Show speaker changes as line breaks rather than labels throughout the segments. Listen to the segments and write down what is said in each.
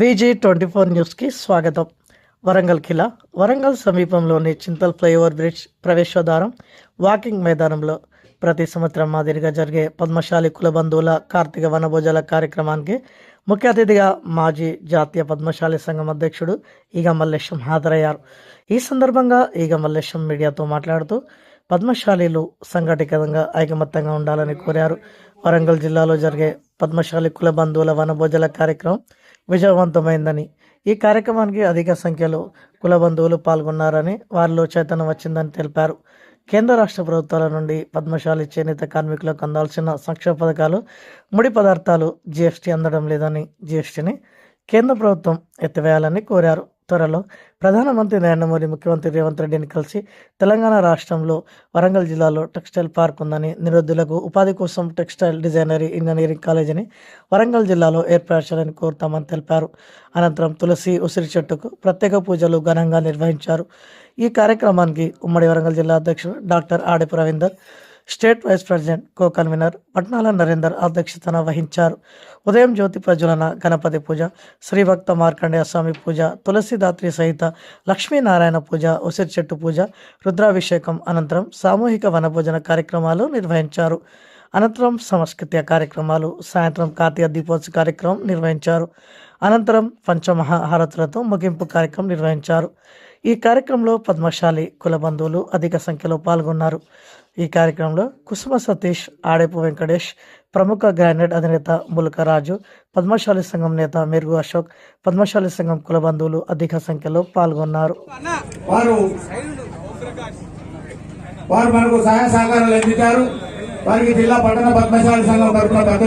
VJ twenty four న్యూస్కి స్వాగతం. వరంగల్ ఖిలా వరంగల్ సమీపంలోని చింతల్ ఫ్లైఓవర్ బ్రిడ్జ్ ప్రవేశద్వారం వాకింగ్ మైదానంలో ప్రతి సంవత్సరం మాదిరిగా జరిగే పద్మశాలి కుల బంధువుల కార్తీక వనభోజాల కార్యక్రమానికి ముఖ్య అతిథిగా మాజీ జాతీయ పద్మశాలి సంఘం అధ్యక్షుడు ఈగ మల్లేశం హాజరయ్యారు. ఈ సందర్భంగా ఈగ మల్లేశం మీడియాతో మాట్లాడుతూ పద్మశాలీలు సంఘటితంగా ఐకమత్యంగా ఉండాలని కోరారు. వరంగల్ జిల్లాలో జరిగే పద్మశాలి కుల బంధువుల వనభోజల కార్యక్రమం విజయవంతమైందని ఈ కార్యక్రమానికి అధిక సంఖ్యలో కుల బంధువులు పాల్గొన్నారని వారిలో చైతన్యం వచ్చిందని తెలిపారు. కేంద్ర రాష్ట్ర ప్రభుత్వాల నుండి పద్మశాలి చేనేత కార్మికులకు అందాల్సిన సంక్షేమ పథకాలు ముడి పదార్థాలు జీఎస్టీ అందడం లేదని జీఎస్టీని కేంద్ర ప్రభుత్వం ఎత్తివేయాలని కోరారు. త్వరలో ప్రధానమంత్రి నరేంద్ర మోదీ ముఖ్యమంత్రి రేవంత్ రెడ్డిని కలిసి తెలంగాణ రాష్ట్రంలో వరంగల్ జిల్లాలో టెక్స్టైల్ పార్క్ ఉందని నిరుద్యులకు ఉపాధి కోసం టెక్స్టైల్ డిజైనరీ ఇంజనీరింగ్ కాలేజీని వరంగల్ జిల్లాలో ఏర్పాటు చేయాలని కోరుతామని తెలిపారు. అనంతరం తులసి ఉసిరి చెట్టుకు ప్రత్యేక పూజలు ఘనంగా నిర్వహించారు. ఈ కార్యక్రమానికి ఉమ్మడి వరంగల్ జిల్లా అధ్యక్షుడు doctor Adipu Ravinder state vice president co convener Patnala Narender అధ్యక్షతన వహించారు. ఉదయం జ్యోతి ప్రజ్వలన గణపతి పూజ శ్రీభక్త మార్కండేయ స్వామి పూజ తులసిదాత్రి సహిత లక్ష్మీనారాయణ పూజ ఉసిరి చెట్టు పూజ రుద్రాభిషేకం అనంతరం సామూహిక వనభోజన కార్యక్రమాలు నిర్వహించారు. అనంతరం సంస్కృతిక కార్యక్రమాలు సాయంత్రం కార్తీక దీపోత్సవ కార్యక్రమం నిర్వహించారు. అనంతరం పంచమహాహారతులతో ముగింపు కార్యక్రమం నిర్వహించారు. ఈ కార్యక్రమంలో పద్మశాలి కుల బంధువులు అధిక సంఖ్యలో పాల్గొన్నారు. ఈ కార్యక్రమంలో కుసుమ సతీష్ ఆడేపు వెంకటేష్ ప్రముఖ గ్రానైట్ అధినేత ములక రాజు పద్మశాలి సంఘం నేత మెరుగు అశోక్ పద్మశాలి సంఘం కుల బంధువులు అధిక సంఖ్యలో పాల్గొన్నారు.
వారు వారు మనకు సహాయ సహకారాలు అందించారు. వారికి జిల్లా పట్టణ పద్మశాలి సంఘం తరఫున పెద్ద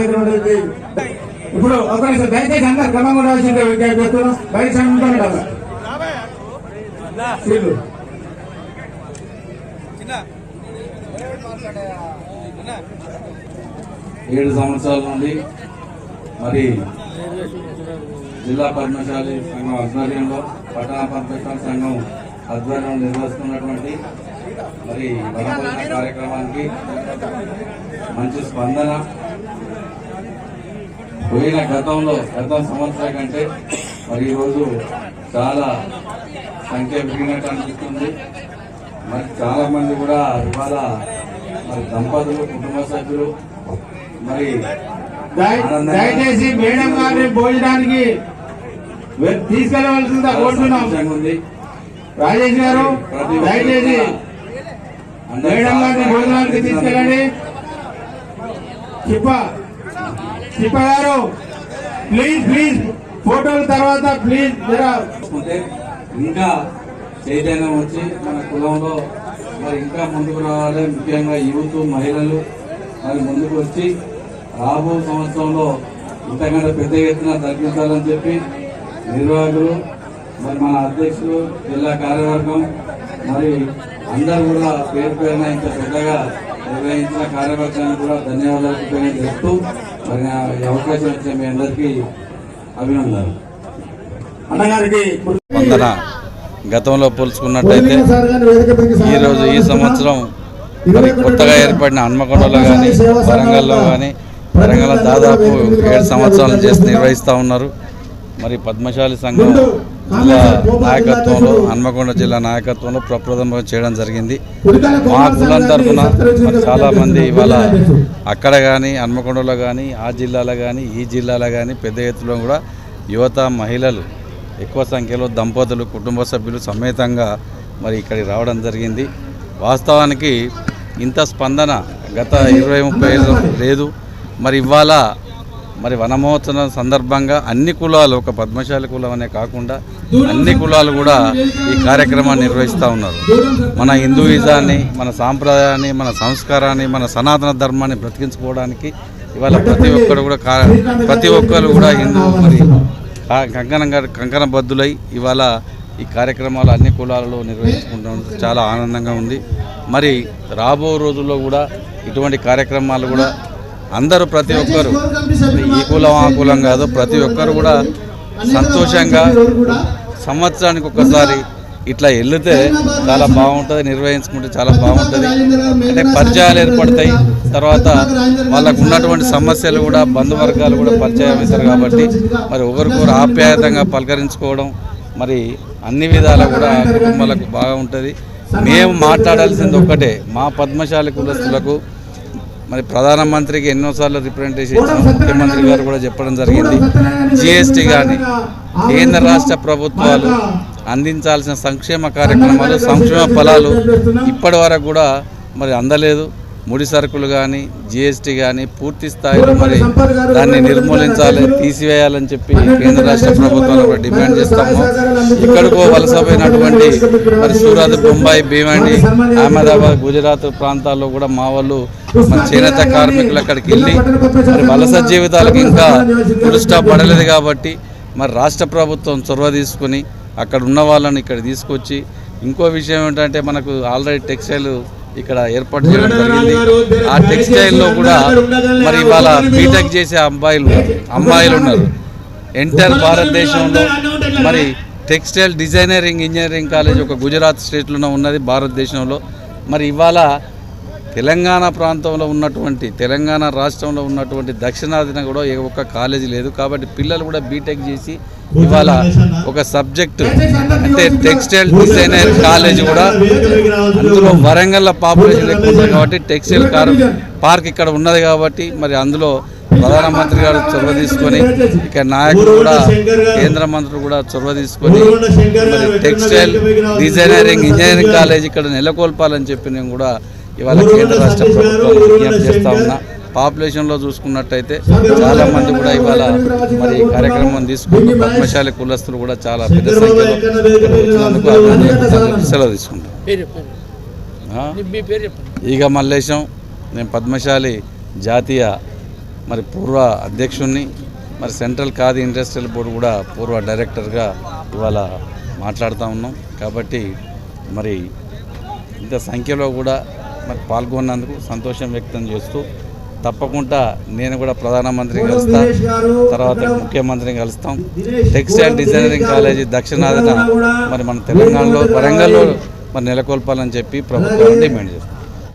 ఇప్పుడు ఒక నిమిషం దయచేసి అందరు క్రమంగా ఉండాల్సిందే విజ్ఞప్తి చేస్తున్నాం. బయట సంఘంతో కదా సీట్లు.
ఏడు సంవత్సరాల నుండి మరి జిల్లా పద్మశాలి సంఘం ఆధ్వర్యంలో పట్టణ పద్మశాలి సంఘం ఆధ్వర్యంలో నిర్వహిస్తున్నటువంటి మరి వనభోజన కార్యక్రమానికి మంచి స్పందన. పోయిన గతంలో గత సంవత్సరం కంటే మరి ఈరోజు చాలా సంఖ్య పెరిగినట్టు అనిపిస్తుంది. మరి చాలా మంది కూడా ఇవాళ మరి దంపతులు కుటుంబ సభ్యులు మరి
దయ- దయచేసి మేడం గారిని భోజనానికి తీసుకెళ్ళవలసిందిగా కోరుతున్నాం.
ఉంది.
రాజేష్ గారు దయచేసి మేడం గారిని భోజనానికి తీసుకెళ్ళండి. చిప్ప చిప్ప గారు ప్లీజ్ ప్లీజ్ ఫోటోల తర్వాత ప్లీజ్
ఇంకా చైతన్యం వచ్చి మన కులంలో మరి ఇంకా ముందుకు రావాలి. ముఖ్యంగా యూత్ మహిళలు మరి ముందుకు వచ్చి రాబో సంవత్సరంలో ఇంతకంటే పెద్ద ఎత్తున తగ్గించాలని చెప్పి నిర్వాహకులు మరి మన అధ్యక్షులు జిల్లా కార్యవర్గం మరి అందరూ కూడా పేరు పేరున ఇంత పెద్దగా నిర్వహించిన కార్యవర్గానికి కూడా ధన్యవాదాలు తెలియజేస్తూ మరి ఈ అవకాశం ఇచ్చే మీ అందరికీ అభినందనలు.
అన్నగారికి
వందన గతంలో పోల్చుకున్నట్టయితే ఈరోజు ఈ సంవత్సరం మరి కొత్తగా ఏర్పడిన హన్మకొండలో కానీ వరంగల్లో కానీ వరంగల్ దాదాపు ఏడు సంవత్సరాలు చేసి నిర్వహిస్తూ ఉన్నారు. మరి పద్మశాలి సంఘం జిల్లా నాయకత్వంలో హన్మకొండ జిల్లా నాయకత్వంలో ప్రప్రథమంగా చేయడం జరిగింది. మా కులం తరఫున మరి చాలామంది ఇవాళ అక్కడ కానీ హన్మకొండలో కానీ ఆ జిల్లాలో కానీ ఈ జిల్లాలో కానీ పెద్ద ఎత్తులో కూడా యువత మహిళలు ఎక్కువ సంఖ్యలో దంపతులు కుటుంబ సభ్యులు సమేతంగా మరి ఇక్కడికి రావడం జరిగింది. వాస్తవానికి ఇంత స్పందన గత ఇరవై ముప్పై ఏళ్ళు లేదు. మరి ఇవాళ మరి వనమహోత్సవం సందర్భంగా అన్ని కులాలు ఒక పద్మశాలి కులం అనే కాకుండా అన్ని కులాలు కూడా ఈ కార్యక్రమాన్ని నిర్వహిస్తూ ఉన్నారు. మన హిందూయిజాన్ని మన సాంప్రదాయాన్ని మన సంస్కారాన్ని మన సనాతన ధర్మాన్ని బ్రతికించుకోవడానికి ఇవాళ ప్రతి ఒక్కరు కూడా కా- ప్రతి ఒక్కరు కూడా హిందూ మరి కంకణంగా కంకణబద్దులై ఇవాళ ఈ కార్యక్రమాలు అన్ని కులాలలో నిర్వహించుకుంటాం చాలా ఆనందంగా ఉంది. మరి రాబో రోజుల్లో కూడా ఇటువంటి కార్యక్రమాలు కూడా అందరూ ప్రతి ఒక్కరు ఈ కులం ఆ కులం కాదు ప్రతి ఒక్కరు కూడా సంతోషంగా సంవత్సరానికి ఒకసారి ఇట్లా వెళితే చాలా బాగుంటుంది నిర్వహించుకుంటే చాలా బాగుంటుంది. అంటే పరిచయాలు ఏర్పడతాయి తర్వాత వాళ్ళకు ఉన్నటువంటి సమస్యలు కూడా బంధువర్గాలు కూడా పరిచయం అవుతారు కాబట్టి మరి ఒకరికొకరు ఆప్యాయతంగా పలకరించుకోవడం మరి అన్ని విధాలా కూడా కుటుంబాలకు బాగా ఉంటుంది మేము మాట్లాడాల్సింది ఒక్కటే మా పద్మశాలి కులస్తులకు మరి ప్రధానమంత్రికి ఎన్నోసార్లు రిప్రజెంటేషన్ ఇచ్చిన ముఖ్యమంత్రి గారు కూడా చెప్పడం జరిగింది. జిఎస్టీ కానీ కేంద్ర రాష్ట్ర ప్రభుత్వాలు అందించాల్సిన సంక్షేమ కార్యక్రమాలు సంక్షేమ ఫలాలు ఇప్పటి వరకు కూడా మరి అందలేదు. ముడి సరుకులు కానీ జిఎస్టీ కానీ పూర్తి స్థాయిలో మరి దాన్ని నిర్మూలించాలి తీసివేయాలని చెప్పి కేంద్ర రాష్ట్ర ప్రభుత్వాలు కూడా డిమాండ్ చేస్తాము. ఇక్కడికో వలసపోయినటువంటి మరి సూరత్ బొంబాయి భీమండి అహ్మదాబాద్ గుజరాత్ ప్రాంతాల్లో కూడా మా వాళ్ళు మన చేనేత కార్మికులు అక్కడికి వెళ్ళి మరి వలస జీవితాలకు ఇంకా ఫుల్ స్టాప్ పడలేదు కాబట్టి మరి రాష్ట్ర ప్రభుత్వం చొరవ తీసుకుని అక్కడ ఉన్న వాళ్ళని ఇక్కడ తీసుకొచ్చి ఇంకో విషయం ఏంటంటే మనకు ఆల్రెడీ టెక్స్టైల్ ఇక్కడ ఏర్పాటు చేయడం జరిగింది. ఆ టెక్స్టైల్లో కూడా మరి ఇవాళ బీటెక్ చేసే అబ్బాయిలు అమ్మాయిలు ఉన్నారు. ఎంటైర్ భారతదేశంలో మరి టెక్స్టైల్ డిజైనరింగ్ ఇంజనీరింగ్ కాలేజ్ ఒక గుజరాత్ స్టేట్లోనే ఉన్నది భారతదేశంలో. మరి ఇవాళ తెలంగాణ ప్రాంతంలో ఉన్నటువంటి తెలంగాణ రాష్ట్రంలో ఉన్నటువంటి దక్షిణాదిన కూడా ఏ ఒక్క కాలేజీ లేదు. కాబట్టి పిల్లలు కూడా బీటెక్ చేసి ఇవాళ ఒక సబ్జెక్టు అంటే టెక్స్టైల్ డిజైనర్ కాలేజ్ కూడా అందులో వరంగల్ పాపులేషన్ ఎక్కువ ఉంది కాబట్టి టెక్స్టైల్ కార్ పార్క్ ఇక్కడ ఉన్నది కాబట్టి మరి అందులో ప్రధానమంత్రి గారు చొరవ తీసుకొని ఇక నాయకులు కూడా కేంద్ర మంత్రులు కూడా చొరవ తీసుకొని మరి టెక్స్టైల్ డిజైనరింగ్ ఇంజనీరింగ్ కాలేజ్ ఇక్కడ నెలకొల్పాలని చెప్పి నేను కూడా ఇవాళ కేంద్ర రాష్ట్ర ప్రభుత్వం విజ్ఞప్తి చేస్తా ఉన్నా పాపులేషన్లో చూసుకున్నట్టయితే చాలా మంది కూడా ఇవాళ మరి ఈ కార్యక్రమం తీసుకుంటూ పద్మశాలి కులస్తులు కూడా చాలా పెద్ద సంఖ్యలో వచ్చినందుకు సెలవు తీసుకుంటాం. ఈగ మల్లేశం నేను పద్మశాలి జాతీయ మరి పూర్వ అధ్యక్షుణ్ణి మరి సెంట్రల్ ఖాదీ ఇండస్ట్రియల్ బోర్డు కూడా పూర్వ డైరెక్టర్గా ఇవాళ మాట్లాడుతూ ఉన్నాం. కాబట్టి మరి ఇంత సంఖ్యలో కూడా మరి పాల్గొన్నందుకు సంతోషం వ్యక్తం చేస్తూ తప్పకుండా నేను కూడా ప్రధానమంత్రిని కలుస్తా. తర్వాత ముఖ్యమంత్రిని కలుస్తాం. టెక్స్టైల్ డిజైనరింగ్ కాలేజీ దక్షిణాదిన మరి మన తెలంగాణలో వరంగల్లో మరి నెలకొల్పాలని చెప్పి ప్రభుత్వాన్ని డిమాండ్ చేస్తాం.